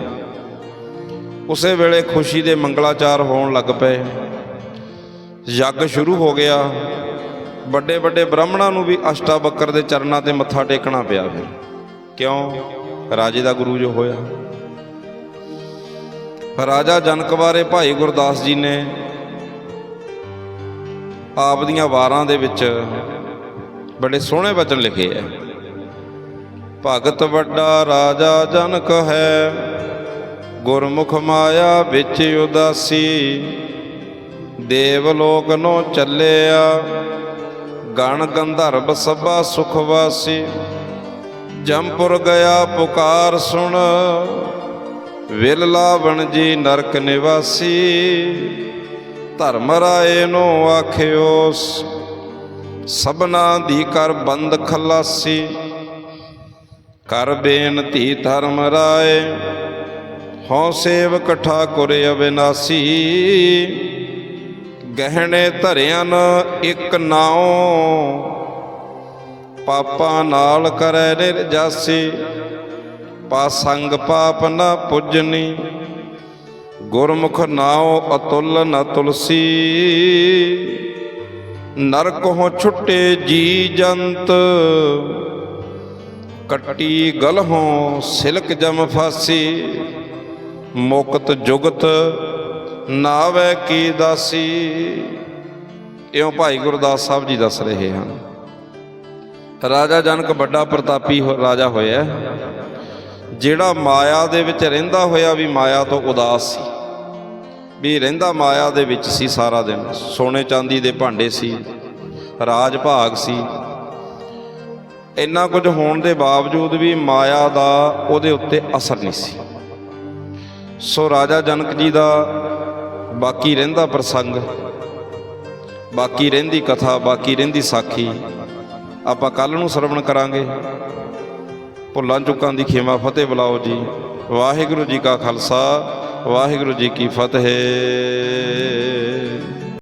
ਉਸੇ ਵੇਲੇ ਖੁਸ਼ੀ ਦੇ ਮੰਗਲਾਚਾਰ ਹੋਣ ਲੱਗ ਪਏ। ਯੱਗ ਸ਼ੁਰੂ ਹੋ ਗਿਆ। ਵੱਡੇ ਵੱਡੇ ਬ੍ਰਾਹਮਣਾਂ ਨੂੰ ਵੀ ਅਸ਼ਟਾਵਕਰ ਦੇ ਚਰਨਾਂ ਤੇ ਮੱਥਾ ਟੇਕਣਾ ਪਿਆ ਫਿਰ। ਕਿਉਂ? ਰਾਜੇ ਦਾ ਗੁਰੂ ਜੋ ਹੋਇਆ। ਰਾਜਾ ਜਨਕ ਬਾਰੇ ਭਾਈ ਗੁਰਦਾਸ ਜੀ ਨੇ ਆਪ ਦੀਆਂ ਵਾਰਾਂ ਦੇ ਵਿੱਚ ਬੜੇ ਸੋਹਣੇ ਵਚਨ ਲਿਖੇ ਐ। ਭਗਤ ਵੱਡਾ ਰਾਜਾ ਜਨਕ ਹੈ, ਗੁਰਮੁਖ ਮਾਇਆ ਵਿੱਚ ਉਦਾਸੀ। ਦੇਵ ਲੋਕ ਨੂੰ ਚੱਲਿਆ, ਗਣ ਗੰਧਰਵ ਸਭਾ ਸੁਖਵਾਸੀ ਜੰਪੁਰ ਗਿਆ ਪੁਕਾਰ ਸੁਣ, ਵਿਲ ਲਾਵਣ ਜੀ ਨਰਕ ਨਿਵਾਸੀ। ਧਰਮ ਰਾਏ ਨੂੰ ਆਖਿਓ। ਸ- ਸਭਨਾ ਦੀ ਕਰ ਬੰਦ ਖਲਾਸੀ। ਕਰ ਬੇਨਤੀ ਧਰਮ ਰਾਏ। ਹਉ ਸੇਵਕ ਠਾਕੁਰ ਅਵਿਨਾਸੀ। ਗਹਿਣੇ ਧਰਿਆਂ ਇੱਕ ਨਾਉ। ਪਾਪਾਂ ਨਾਲ ਕਰੈ ਨਿਰਜਾਸੀ। ਪਾ ਸੰਗ ਪਾਪ ਨਾ ਪੁੱਜਨੀ। ਗੁਰਮੁਖ ਨਾਉ ਅਤੁਲ ਨ ਤੁਲਸੀ। ਨਰਕ ਹੋ ਛੁੱਟੇ ਜੀ ਜੰਤ। ਕੱਟੀ ਗਲਹੋਂ ਸਿਲਕ ਜਮ ਫਾਸੀ। ਮੁਕਤ ਜੁਗਤ ਨਾਵੇ ਕੀ ਦਾਸੀ। ਇਉਂ ਭਾਈ ਗੁਰਦਾਸ ਸਾਹਿਬ ਜੀ ਦੱਸ ਰਹੇ ਹਨ। ਰਾਜਾ ਜਨਕ ਵੱਡਾ ਪ੍ਰਤਾਪੀ ਹੋ- ਰਾਜਾ ਹੋਇਆ। ਜਿਹੜਾ ਮਾਇਆ ਦੇ ਵਿੱਚ ਰਹਿੰਦਾ ਹੋਇਆ ਵੀ ਮਾਇਆ ਤੋਂ ਉਦਾਸ ਸੀ। ਵੀ ਰਹਿੰਦਾ ਮਾਇਆ ਦੇ ਵਿੱਚ ਸੀ ਸਾਰਾ ਦਿਨ। ਸੋਨੇ ਚਾਂਦੀ ਦੇ ਭਾਂਡੇ ਸੀ, ਰਾਜ ਭਾਗ ਸੀ। ਇੰਨਾ ਕੁਝ ਹੋਣ ਦੇ ਬਾਵਜੂਦ ਵੀ ਮਾਇਆ ਦਾ ਉਹਦੇ ਉੱਤੇ ਅਸਰ ਨਹੀਂ ਸੀ। ਸੋ ਰਾਜਾ ਜਨਕ ਜੀ ਦਾ ਬਾਕੀ ਰਹਿੰਦਾ ਪ੍ਰਸੰਗ, ਬਾਕੀ ਰਹਿੰਦੀ ਕਥਾ, ਬਾਕੀ ਰਹਿੰਦੀ ਸਾਖੀ, ਆਪਾਂ ਕੱਲ ਨੂੰ ਸਰਵਣ ਕਰਾਂਗੇ। ਭੁੱਲਾਂ ਚੁੱਕਾਂ ਦੀ ਖੇਮਾ ਫਤਿਹ ਬੁਲਾਓ ਜੀ। ਵਾਹਿਗੁਰੂ ਜੀ ਕਾ ਖਾਲਸਾ। ਵਾਹਿਗੁਰੂ ਜੀ ਕੀ ਫਤਿਹ।